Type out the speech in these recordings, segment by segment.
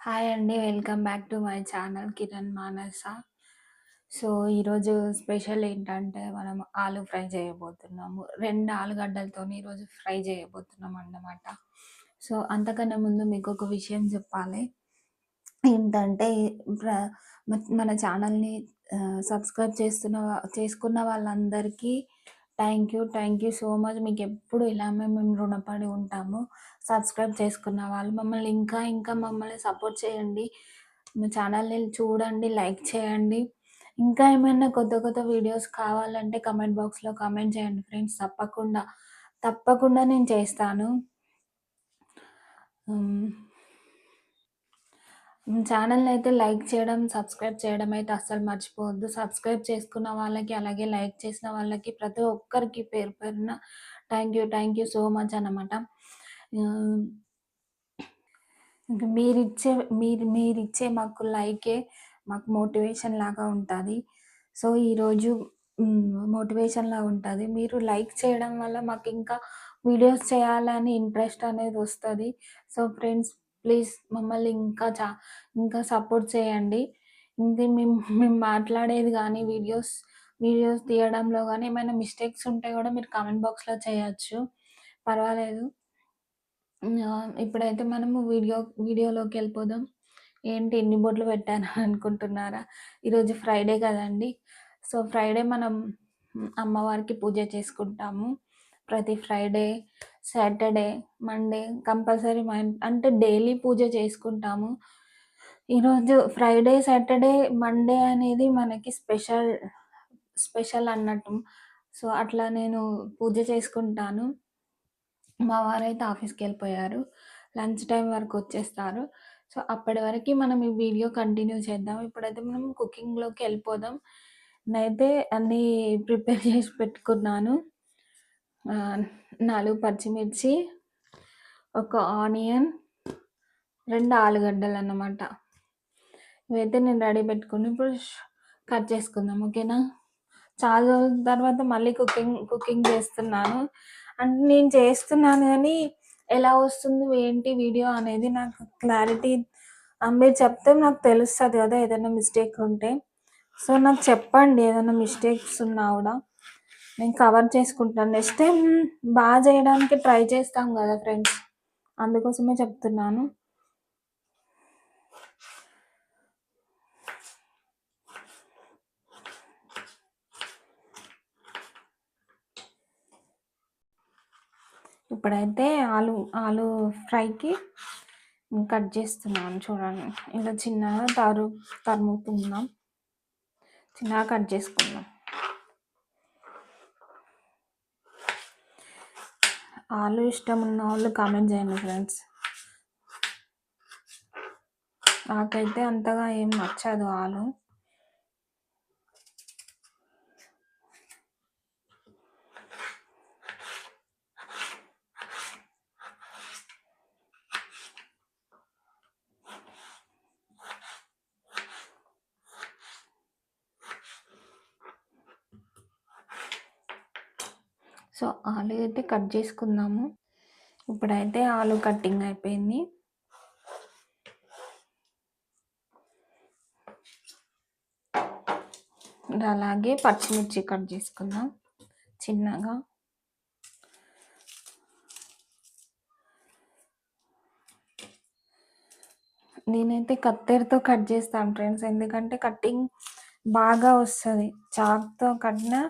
Hi అండి. Welcome back to my channel Kiran Manasa. So, ఈరోజు special ఏంటంటే, మనం ఆలు ఫ్రై చేయబోతున్నాము. రెండు ఆలుగడ్డలతోని ఈరోజు ఫ్రై చేయబోతున్నాం అన్నమాట సో, అంతకన్నా ముందు మీకు ఒక విషయం చెప్పాలి. ఏంటంటే, మన ఛానల్‌ని సబ్స్క్రైబ్ చేస్తున్న చేసుకున్న వాళ్ళందరికీ thank you. Thank you so much. మీకు ఎప్పుడు ఇలానే మేము రుణపడి ఉంటాము. సబ్స్క్రైబ్ చేసుకున్న వాళ్ళు మమ్మల్ని ఇంకా ఇంకా మమ్మల్ని సపోర్ట్ చేయండి. మా ఛానల్‌ని చూడండి, లైక్ చేయండి. ఇంకా ఏమైనా కొత్త కొత్త వీడియోస్ కావాలంటే కమెంట్ బాక్స్‌లో కమెంట్ చేయండి ఫ్రెండ్స్. తప్పకుండా, తప్పకుండా నేను చేస్తాను. ఛానల్‌ని అయితే లైక్ చేయడం, సబ్స్క్రైబ్ చేయడం అయితే అస్సలు మర్చిపోవద్దు. సబ్స్క్రైబ్ చేసుకున్న వాళ్ళకి, అలాగే లైక్ చేసిన వాళ్ళకి ప్రతి ఒక్కరికి పేరు పేరున thank you. Thank you so much అన్నమాట. మీరిచ్చే మీరు మీరిచ్చే మాకు లైకే మాకు మోటివేషన్ లాగా ఉంటుంది సో, ఈరోజు మోటివేషన్‌లా ఉంటుంది మీరు లైక్ చేయడం వల్ల మాకు ఇంకా వీడియోస్ చేయాలని ఇంట్రెస్ట్ అనేది వస్తుంది సో, ఫ్రెండ్స్ ప్లీజ్ మమ్మల్ని ఇంకా చా ఇంకా సపోర్ట్ చేయండి. ఇంకా మేము మేము మాట్లాడేది కానీ వీడియోస్ వీడియోస్ తీయడంలో కానీ ఏమైనా మిస్టేక్స్ ఉంటే కూడా మీరు కామెంట్ బాక్స్‌లో చేయొచ్చు. పర్వాలేదు. ఇప్పుడైతే మనము వీడియో వీడియోలోకి వెళ్ళిపోదాం ఏంటి ఎన్ని బోట్లు పెట్టాను అనుకుంటున్నారా? ఈరోజు ఫ్రైడే కదండీ! సో, ఫ్రైడే మనం అమ్మవారికి పూజ చేసుకుంటాము. ప్రతి ఫ్రైడే, సాటర్డే, మండే కంపల్సరీ మా అంటే డైలీ పూజ చేసుకుంటాము. ఈరోజు ఫ్రైడే, సాటర్డే, మండే అనేది మనకి స్పెషల్ స్పెషల్ అన్నట్టు. సో, అట్లా నేను పూజ చేసుకుంటాను. మా వారైతే ఆఫీస్‌కెళ్ళిపోయారు. లంచ్ టైం వరకు వచ్చేస్తారు. సో, అప్పటి వరకు మనం ఈ వీడియో కంటిన్యూ చేద్దాం. ఇప్పుడైతే మనం కుకింగ్‌లోకి వెళ్ళిపోదాం నేనైతే అన్నీ ప్రిపేర్ చేసి పెట్టుకున్నాను. నాలుగు పచ్చిమిర్చి, ఒక ఆనియన్, రెండు ఆలుగడ్డలు అన్నమాట ఇవైతే నేను రెడీ పెట్టుకుని ఇప్పుడు కట్ చేసుకుందాం. ఓకేనా? చాలా రోజుల తర్వాత మళ్ళీ కుకింగ్ కుకింగ్ చేస్తున్నాను. అంటే నేను చేస్తున్నాను కానీ ఎలా వస్తుందో ఏంటి వీడియో అనేది నాకు క్లారిటీ మీరు చెప్తే నాకు తెలుస్తుంది కదా ఏదైనా మిస్టేక్ ఉంటే. సో, నాకు చెప్పండి ఏదైనా మిస్టేక్స్ ఉన్నా కూడా నేను కవర్ చేసుకుంటాను. నెక్స్ట్ టైమ్ బాగా చేయడానికి ట్రై చేస్తాం కదా ఫ్రెండ్స్. అందుకోసమే చెప్తున్నాను. ఇప్పుడైతే ఆలు ఆలు ఫ్రైకి కట్ చేస్తున్నాను చూడండి. ఇలా చిన్నగా తరు తరుముతున్నాం. చిన్నగా కట్ చేసుకుందాం. ఆలు ఇష్టం ఉన్న వాళ్ళు కామెంట్ చేయండి ఫ్రెండ్స్. నాకైతే అంతగా ఏం నచ్చదు ఆలు. సో, ఆలు అయితే కట్ చేసుకుందాము. ఇప్పుడైతే ఆలు కటింగ్ అయిపోయింది. అలాగే పచ్చిమిర్చి కట్ చేసుకుందాం చిన్నగా. నేనైతే కత్తెరతో కట్ చేస్తాను ఫ్రెండ్స్. ఎందుకంటే కటింగ్ బాగా వస్తుంది చాక్తో కట్టినా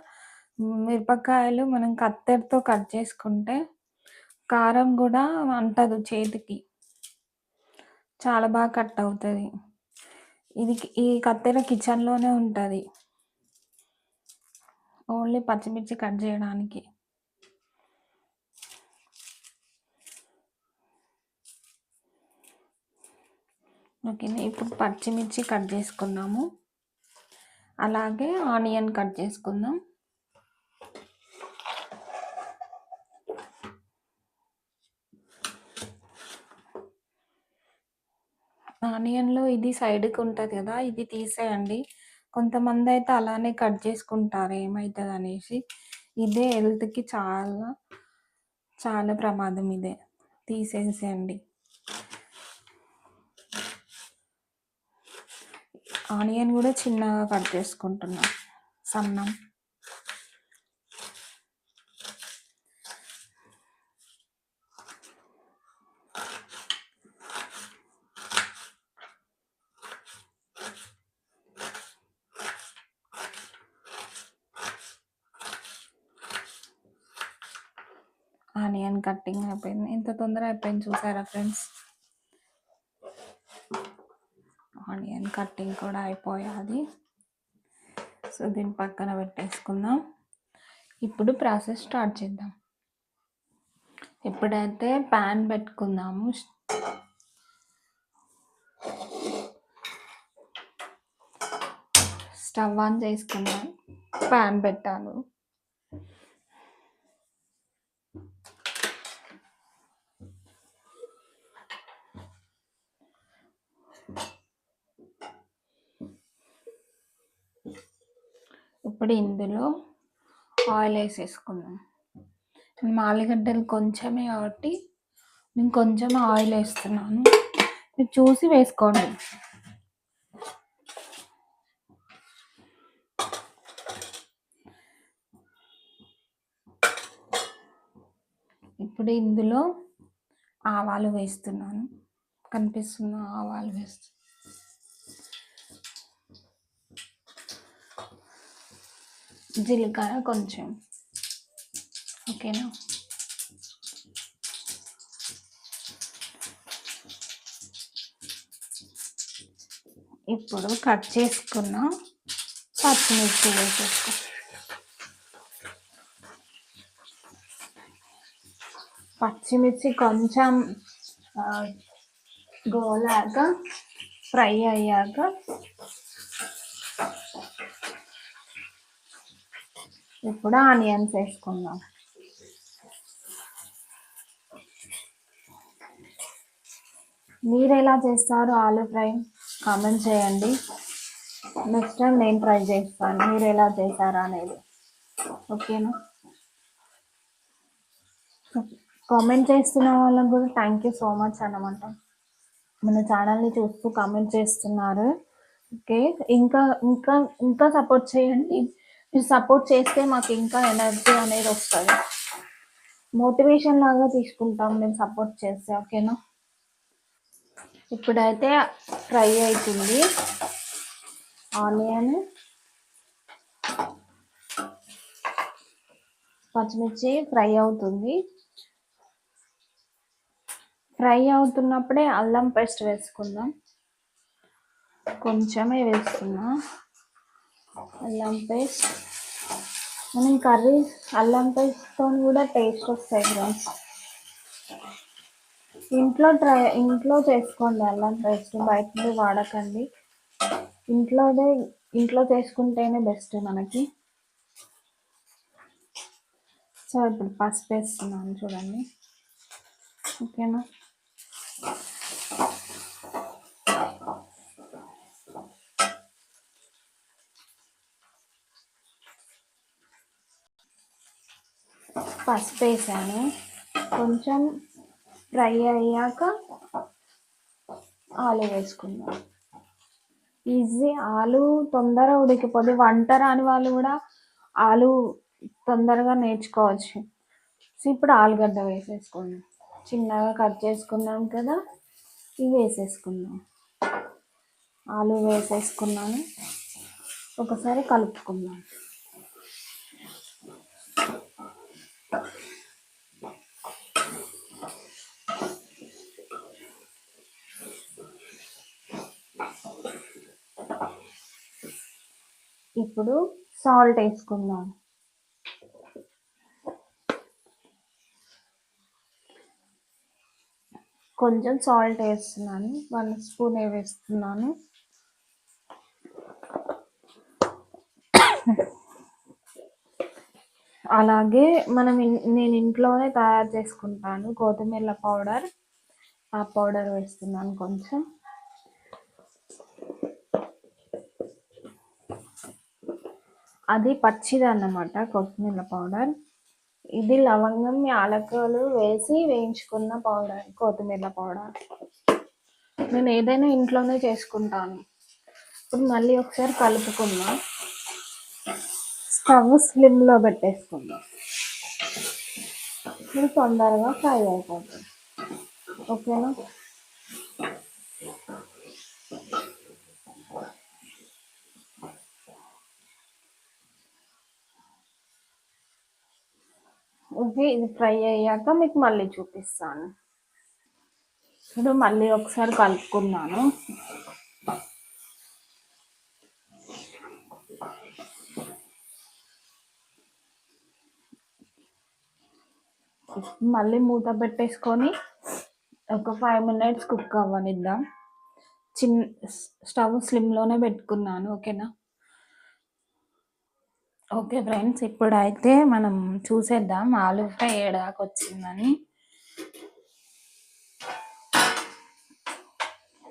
మిరపకాయలు మనం కత్తెరతో కట్ చేసుకుంటే కారం కూడా అంటదు చేతికి. చాలా బాగా కట్ అవుతుంది ఇది ఈ కత్తెర కిచెన్‌లోనే ఉంటుంది ఓన్లీ పచ్చిమిర్చి కట్ చేయడానికి. ఓకే ఇప్పుడు పచ్చిమిర్చి కట్ చేసుకున్నాము. అలాగే ఆనియన్ కట్ చేసుకుందాం. ఆనియన్‌లో ఇది సైడ్‌కి ఉంటుంది కదా ఇది తీసేయండి. కొంతమంది అయితే అలానే కట్ చేసుకుంటారు ఏమవుతుంది అనేసి ఇదే హెల్త్‌కి చాలా, చాలా ప్రమాదం ఇదే. తీసేసేయండి. ఆనియన్ కూడా చిన్నగా కట్ చేసుకుంటున్నాను సన్నం ఆనియన్ కట్టింగ్ అయిపోయింది. ఎంత తొందర అయిపోయింది చూసారా ఫ్రెండ్స్? ఆనియన్ కట్టింగ్ కూడా అయిపోయాది. సో దీని పక్కన పెట్టేసుకుందాం. ఇప్పుడు ప్రాసెస్ స్టార్ట్ చేద్దాం. ఎప్పుడైతే ప్యాన్ పెట్టుకుందాము స్టవ్ ఆన్ చేసుకుందాం. ప్యాన్ పెట్టాను ఇప్పుడు ఇందులో ఆయిల్ వేసేసుకున్నాం నేను ఆలుగడ్డలు కొంచెమే కాబట్టి నేను కొంచెం ఆయిల్ వేస్తున్నాను. మీరు చూసి వేసుకోండి. ఇప్పుడు ఇందులో ఆవాలు వేస్తున్నాను. కనిపిస్తున్న ఆవాలు వేస్తున్నాను. జీలకర్ర కొంచెం. ఓకేనా? ఇప్పుడు కట్ చేసుకున్న పచ్చిమిర్చి వేసేసుకో. పచ్చిమిర్చి కొంచెం గోలాగా గోలాక ఫ్రై అయ్యాక ఇప్పుడు ఆనియన్స్ వేసుకుందాం. మీరు ఎలా చేస్తారు ఆలు ఫ్రై? కామెంట్ చేయండి. నెక్స్ట్ టైం నేను ట్రై చేస్తాను. మీరు ఎలా చేశారా అనేది. ఓకేనా? కామెంట్ చేస్తున్న వాళ్ళకి కూడా థ్యాంక్ యూ సో మచ్ అన్నమాట. మన ఛానల్ని చూస్తూ కామెంట్ చేస్తున్నారు. ఓకే ఇంకా ఇంకా ఇంకా సపోర్ట్ చేయండి. మీరు సపోర్ట్ చేస్తే మాకు ఇంకా ఎనర్జీ అనేది వస్తుంది. మోటివేషన్ లాగా తీసుకుంటాం మేము సపోర్ట్ చేస్తే ఓకేనా ఇప్పుడైతే ఫ్రై అవుతుంది ఆనియన్ పచ్చిమిర్చి ఫ్రై అవుతుంది. ఫ్రై అవుతున్నప్పుడే అల్లం పేస్ట్ వేసుకుందాం. కొంచెమే వేస్తున్నా. అల్లం పేస్ట్. మనం కర్రీ అల్లం పేస్ట్తో కూడా టేస్ట్ వస్తాయి ఫ్రెండ్స్ ఇంట్లో ట్రై ఇంట్లో చేసుకోండి అల్లం పేస్ట్. బయట వాడకండి. ఇంట్లోదే ఇంట్లో చేసుకుంటేనే బెస్ట్ మనకి. సో ఇప్పుడు పసుపు వేస్తున్నాను చూడండి. ఓకేనా? పసుపు వేసాను. కొంచెం ఫ్రై అయ్యాక ఆలు వేసుకుందాం. ఈజీ ఆలు తొందర ఉడికిపోతుంది వంట రాని వాళ్ళు కూడా ఆలు తొందరగా నేర్చుకోవచ్చు. ఇప్పుడు ఆలుగడ్డ వేసేసుకుందాం. చిన్నగా కట్ చేసుకున్నాం కదా ఇవి వేసేసుకుందాం. ఆలు వేసేసుకున్నాను. ఒకసారి కలుపుకుందాం. ఇప్పుడు సాల్ట్ వేసుకుందాం. కొంచెం సాల్ట్ వేస్తున్నాను. వన్ స్పూన్ వేస్తున్నాను. అలాగే మనం ఇన్- నేను ఇంట్లోనే తయారు చేసుకుంటాను. కొత్తిమీర పౌడర్ ఆ పౌడర్ వేస్తున్నాను కొంచెం. అది పచ్చిది అన్నమాట కొత్తిమీర పౌడర్. ఇది లవంగం యాలకులు వేసి వేయించుకున్న పౌడర్ కొత్తిమీర పౌడర్. నేను ఏదైనా ఇంట్లోనే చేసుకుంటాను. ఇప్పుడు మళ్ళీ ఒకసారి కలుపుకుందాం. స్టవ్ స్లిమ్లో పెట్టేసుకుందాం. ఇది తొందరగా ఫ్రై అయిపోతుంది. ఓకేనా? ఇది ఇది ఫ్రై అయ్యాక మీకు మళ్ళీ చూపిస్తాను. ఇప్పుడు మళ్ళీ ఒకసారి కలుపుకున్నాను మళ్ళీ మూత పెట్టేసుకొని ఒక ఫైవ్ మినిట్స్ కుక్ అవ్వనిద్దాం. చిన్న స్టవ్ స్లిమ్లోనే పెట్టుకున్నాను ఓకేనా? ఓకే ఫ్రెండ్స్ ఇప్పుడైతే మనం చూసేద్దాం ఆలు ఫ్రై ఏడాకి వచ్చిందని.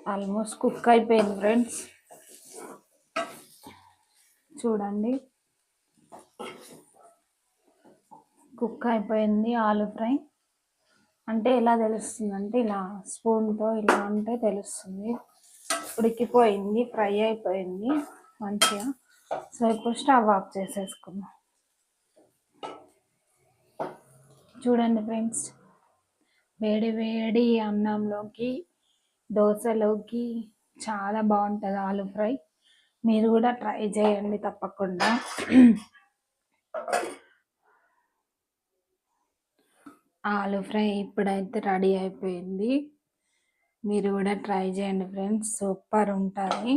ఆల్మోస్ట్ కుక్ అయిపోయింది ఫ్రెండ్స్. చూడండి. కుక్ అయిపోయింది ఆలు ఫ్రై. అంటే ఎలా తెలుస్తుంది అంటే ఇలా స్పూన్తో ఇలా అంటే తెలుస్తుంది. ఉడికిపోయింది ఫ్రై అయిపోయింది మంచిగా. సో ఇప్పుడు స్టవ్ ఆఫ్ చేసేసుకుందాం. చూడండి ఫ్రెండ్స్ వేడి వేడి అన్నంలోకి దోశలోకి చాలా బాగుంటుంది ఆలు ఫ్రై. మీరు కూడా ట్రై చేయండి తప్పకుండా. ఆలు ఫ్రై ఇప్పుడైతే రెడీ అయిపోయింది. మీరు కూడా ట్రై చేయండి ఫ్రెండ్స్ సూపర్ ఉంటుంది.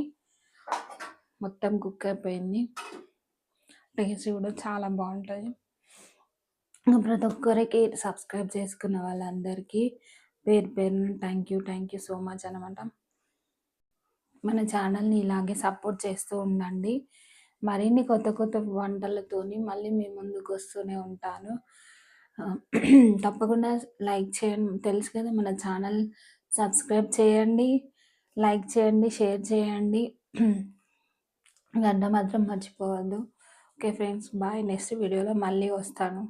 మొత్తం కుక్ అయిపోయింది. టేస్ట్ కూడా చాలా బాగుంటుంది. ప్రతి ఒక్కరికి సబ్స్క్రైబ్ చేసుకున్న వాళ్ళందరికీ పేరు పేరు thank you thank you so much అనమాట మన ఛానల్ని ఇలాగే సపోర్ట్ చేస్తూ ఉండండి. మరిన్ని కొత్త కొత్త వంటలతోని మళ్ళీ మీ ముందుకు వస్తూనే ఉంటాను. తప్పకుండా లైక్ చేయండి తెలుసు కదా మన ఛానల్ సబ్స్క్రైబ్ చేయండి లైక్ చేయండి షేర్ చేయండి. గంట మాత్రం మర్చిపోవద్దు. Okay friends bye. నెక్స్ట్ వీడియోలో మళ్ళీ వస్తాను.